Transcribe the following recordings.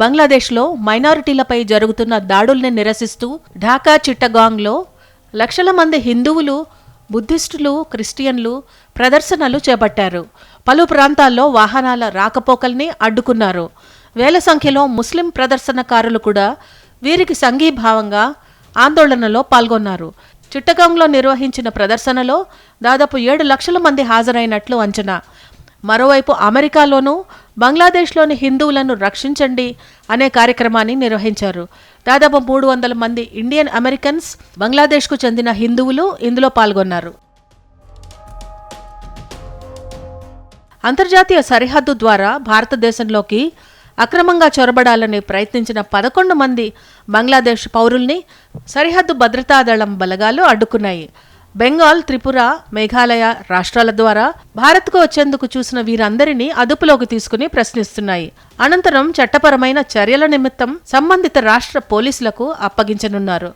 బంగ్లాదేశ్లో మైనారిటీలపై జరుగుతున్న దాడుల్ని నిరసిస్తూ ఢాకా చిట్టగాంగ్లో లక్షల మంది హిందువులు బుద్ధిస్టులు క్రిస్టియన్లు ప్రదర్శనలు చేపట్టారు. పలు ప్రాంతాల్లో వాహనాల రాకపోకల్ని అడ్డుకున్నారు. వేల సంఖ్యలో ముస్లిం ప్రదర్శనకారులు కూడా వీరికి సంఘీభావంగా ఆందోళనలో పాల్గొన్నారు. చిట్టగాంగ్లో నిర్వహించిన ప్రదర్శనలో దాదాపు ఏడు లక్షల మంది హాజరైనట్లు అంచనా. మరోవైపు అమెరికాలోనూ బంగ్లాదేశ్లోని హిందువులను రక్షించండి అనే కార్యక్రమాన్ని నిర్వహించారు. దాదాపు మూడు వందల మంది ఇండియన్ అమెరికన్స్ బంగ్లాదేశ్కు చెందిన హిందువులు ఇందులో పాల్గొన్నారు. అంతర్జాతీయ సరిహద్దు ద్వారా భారతదేశంలోకి అక్రమంగా చొరబడాలని ప్రయత్నించిన పదకొండు మంది బంగ్లాదేశ్ పౌరుల్ని సరిహద్దు భద్రతా దళం బలగాలు అడ్డుకున్నాయి. బెంగాల్ త్రిపుర మేఘాలయ రాష్ట్రాల ద్వారా భారత్కు వచ్చేందుకు చూసిన వీరందరినీ అదుపులోకి తీసుకుని ప్రశ్నిస్తున్నాయి. అనంతరం చట్టపరమైన చర్యల నిమిత్తం సంబంధిత రాష్ట్ర పోలీసులకు అప్పగించనున్నారు.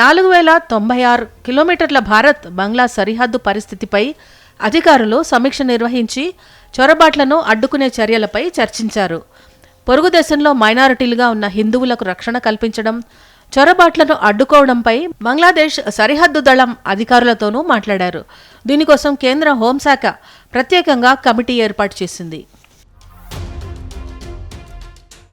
నాలుగు వేల తొంభై ఆరు కిలోమీటర్ల భారత్ బంగ్లా సరిహద్దు పరిస్థితిపై అధికారులు సమీక్ష నిర్వహించి చొరబాట్లను అడ్డుకునే చర్యలపై చర్చించారు. పొరుగు దేశంలో మైనారిటీలుగా ఉన్న హిందువులకు రక్షణ కల్పించడం చొరబాట్లను అడ్డుకోవడంపై బంగ్లాదేశ్ సరిహద్దు దళం అధికారులతోనూ మాట్లాడారు. దీనికోసం కేంద్ర హోంశాఖ ప్రత్యేకంగా కమిటీ ఏర్పాటు చేసింది.